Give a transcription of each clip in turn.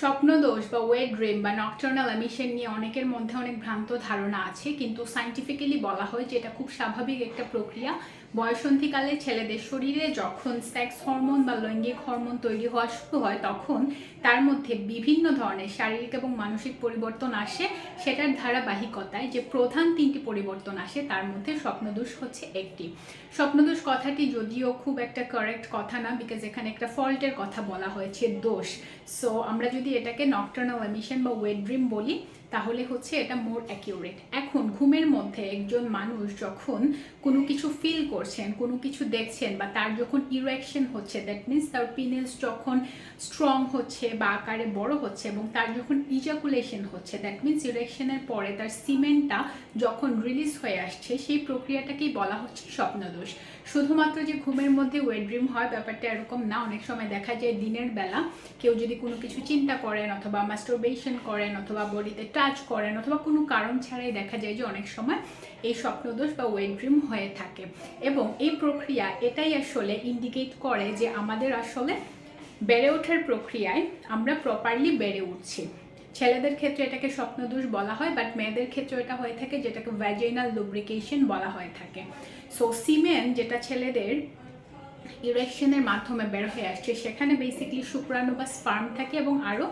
স্বপ্নদোষ বা wet dream বা nocturnal emission নিয়ে অনেকের মধ্যে অনেক ভ্রান্ত ধারণা আছে, কিন্তু সাইন্টিফিক্যালি বলা হয় যে এটা খুব স্বাভাবিক একটা প্রক্রিয়া। বয়সন্ধিকালে ছেলেদের শরীরে যখন সেক্স হরমোন বা লৈঙ্গিক হরমোন তৈরি হওয়া শুরু হয়, তখন তার মধ্যে বিভিন্ন ধরনের শারীরিক এবং মানসিক পরিবর্তন আসে। সেটার ধারাবাহিকতায় যে প্রধান তিনটি পরিবর্তন আসে, তার মধ্যে স্বপ্নদোষ হচ্ছে একটি। স্বপ্নদোষ কথাটি যদিও খুব একটা কারেক্ট কথা না বিকজ এখানে একটা ফল্টের কথা বলা হয়েছে, দোষ। সো আমরা যদি এটাকে নকটার্নাল এমিশন বা ওয়েট ড্রিম বলি, তাহলে হচ্ছে এটা মোর অ্যাকিউরেট এখন ঘুমের মধ্যে একজন মানুষ যখন কোনো কিছু ফিল করছেন, কোনো কিছু দেখছেন বা তার যখন ইরেকশন হচ্ছে দ্যাট মিনস তার পিনেলস যখন স্ট্রং হচ্ছে বা আকারে বড় হচ্ছে এবং তার যখন ইজাকুলেশন হচ্ছে দ্যাট মিনস ইরেকশনের পরে তার সিমেন্টটা যখন রিলিজ হয়ে আসছে, সেই প্রক্রিয়াটাকেই বলা হচ্ছে স্বপ্নদোষ। শুধুমাত্র যে ঘুমের মধ্যে ওয়েট ড্রিম হয়, ব্যাপারটা এরকম না। অনেক সময় দেখা যায় দিনের বেলা কেউ যদি কোনো কিছু চিন্তা করেন অথবা মাস্টারবেশন করেন অথবা বডিতে টাচ করেন অথবা কোনো কারণ ছাড়াই দেখা যায় যে অনেক সময় এই স্বপ্নদোষ বা ওয়েট ড্রিম হয়ে থাকে। এবং এই প্রক্রিয়া এটাই আসলে ইন্ডিকেট করে যে আমাদের আসলে বেড়ে ওঠার প্রক্রিয়ায় আমরা প্রপারলি বেড়ে উঠছি। ছেলেদের ক্ষেত্রে এটাকে স্বপ্নদোষ বলা হয় বাট মেয়েদের ক্ষেত্রে এটা হয়ে থাকে, যেটাকে ভ্যাজাইনাল লুব্রিকেশন বলা হয়ে থাকে। সো সিমেন যেটা ছেলেদের ইরেকশনের মাধ্যমে বের হয়ে আসছে। সেখানে বেসিকলি শুক্রাণু বা স্পার্ম থাকে এবং আরও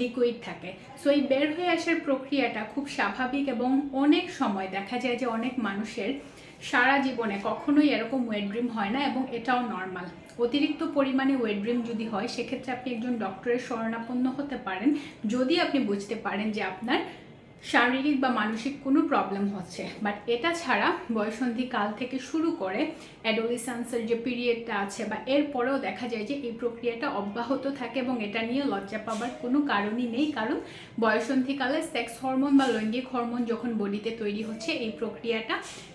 লিকুইড থাকে। সো এই বের হয়ে আসার প্রক্রিয়াটা খুব স্বাভাবিক এবং অনেক সময় দেখা যায় যে অনেক মানুষের সারা জীবনে কখনোই এরকম ওয়েট ড্রিম হয় না এবং এটাও নর্মাল অতিরিক্ত পরিমাণে ওয়েট ড্রিম যদি হয়, সেক্ষেত্রে আপনি একজন ডক্টরের শরণাপন্ন হতে পারেন। যদি আপনি বুঝতে পারেন যে আপনার শারীরিক বা মানসিক কোনো প্রবলেম হচ্ছে। বাট এটা ছাড়া বয়সন্ধি কাল থেকে শুরু করে অ্যাডোলিসেন্সের যে পিরিয়ডটা আছে বা এরপরেও দেখা যায় যে এই প্রক্রিয়াটা অব্যাহত থাকে এবং এটা নিয়ে লজ্জা পাবার কোনো কারণই নেই। কারণ বয়সন্ধিকালে সেক্স হরমোন বা লৈঙ্গিক হরমোন যখন বডিতে তৈরি হচ্ছে, এই প্রক্রিয়াটা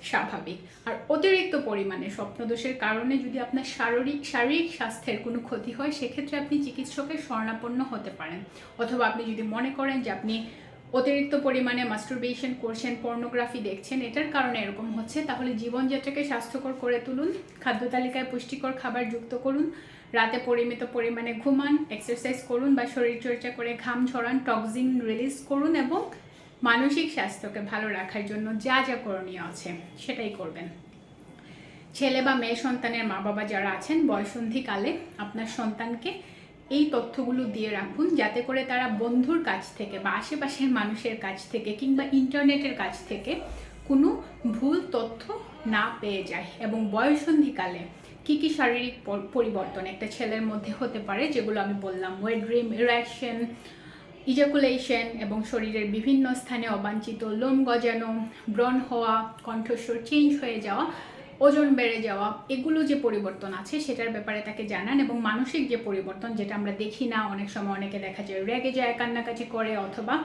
স্বাভাবিক। আর অতিরিক্ত পরিমাণে স্বপ্নদোষের কারণে যদি আপনার শারীরিক শারীরিক স্বাস্থ্যের কোনো ক্ষতি হয়, সেক্ষেত্রে আপনি চিকিৎসকের শরণাপন্ন হতে পারেন। অথবা আপনি যদি মনে করেন যে আপনি অতিরিক্ত পরিমাণে মাস্টারবেশন করছেন পর্নোগ্রাফি দেখছেন, এটার কারণে এরকম হচ্ছে। তাহলে জীবনযাত্রাকে স্বাস্থ্যকর করে তুলুন, খাদ্য তালিকায় পুষ্টিকর খাবার যুক্ত করুন, রাতে পরিমিত পরিমাণে ঘুমান এক্সারসাইজ করুন বা শরীরচর্চা করে ঘাম ঝরান টক্সিন রিলিজ করুন এবং মানসিক স্বাস্থ্যকে ভালো রাখার জন্য যা যা করণীয় আছে সেটাই করবেন। ছেলে বা মেয়ে সন্তানের মা বাবা যারা আছেন, বয়সন্ধিকালে আপনার সন্তানকে এই তথ্যগুলো দিয়ে রাখুন যাতে করে তারা বন্ধুর কাছ থেকে বা আশেপাশের মানুষের কাছ থেকে কিংবা ইন্টারনেটের কাছ থেকে কোনো ভুল তথ্য না পেয়ে যায়। এবং বয়সন্ধিকালে কী কী শারীরিক পরিবর্তন একটা ছেলের মধ্যে হতে পারে যেগুলো আমি বললাম ওয়েট ড্রিম ইরেকশন ইজাকুলেশন এবং শরীরের বিভিন্ন স্থানে অবাঞ্ছিত, লোম গজানো, ব্রণ হওয়া, কণ্ঠস্বর চেঞ্জ হয়ে যাওয়া ওজন বেড়ে যাওয়া, এগুলো যে পরিবর্তন আছে সেটার ব্যাপারে তাকে জানান এবং মানসিক যে পরিবর্তন যেটা আমরা দেখি না, অনেক সময় অনেকে দেখা যায় রেগে যায়, কান্নাকাটি করে অথবা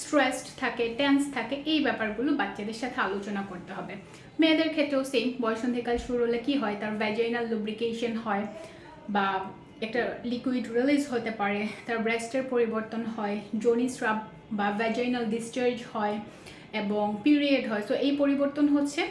স্ট্রেসড থাকে টেন্স থাকে, এই ব্যাপারগুলো বাচ্চাদের সাথে আলোচনা করতে হবে। মেয়েদের ক্ষেত্রেও সেম বয়সন্ধিকাল শুরু হলে কী হয়? তার ভ্যাজাইনাল লুব্রিকেশন হয় বা একটা লিকুইড রিলিজ হতে পারে, তার ব্রেস্টের পরিবর্তন হয় জনি স্রাব বা ভ্যাজাইনাল ডিসচার্জ হয় এবং পিরিয়ড হয়। তো এই পরিবর্তন হচ্ছে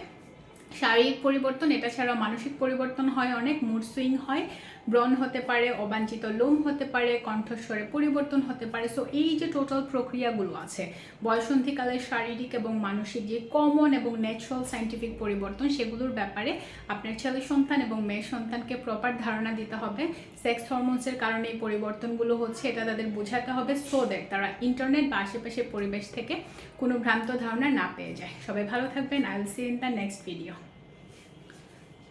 শারীরিক পরিবর্তন, এটা ছাড়াও মানসিক পরিবর্তন হয় অনেক মুড সুইং হয়, ব্রণ হতে পারে, অবাঞ্ছিত লোম হতে পারে, কণ্ঠস্বরে পরিবর্তন হতে পারে। সো এই যে টোটাল প্রক্রিয়াগুলো আছে বয়সন্ধিকালের শারীরিক এবং মানসিক যে কমন এবং ন্যাচারাল সাইন্টিফিক পরিবর্তন, সেগুলোর ব্যাপারে আপনার ছেলে সন্তান এবং মেয়ে সন্তানকে প্রপার ধারণা দিতে হবে। সেক্স হরমোনসের কারণে এই পরিবর্তনগুলো হচ্ছে, এটা তাদের বোঝাতে হবে সো দ্যাট তারা ইন্টারনেট বা আশেপাশের পরিবেশ থেকে কোনো ভ্রান্ত ধারণা না পেয়ে যায়। সবাই ভালো থাকবেন। I will see in the next video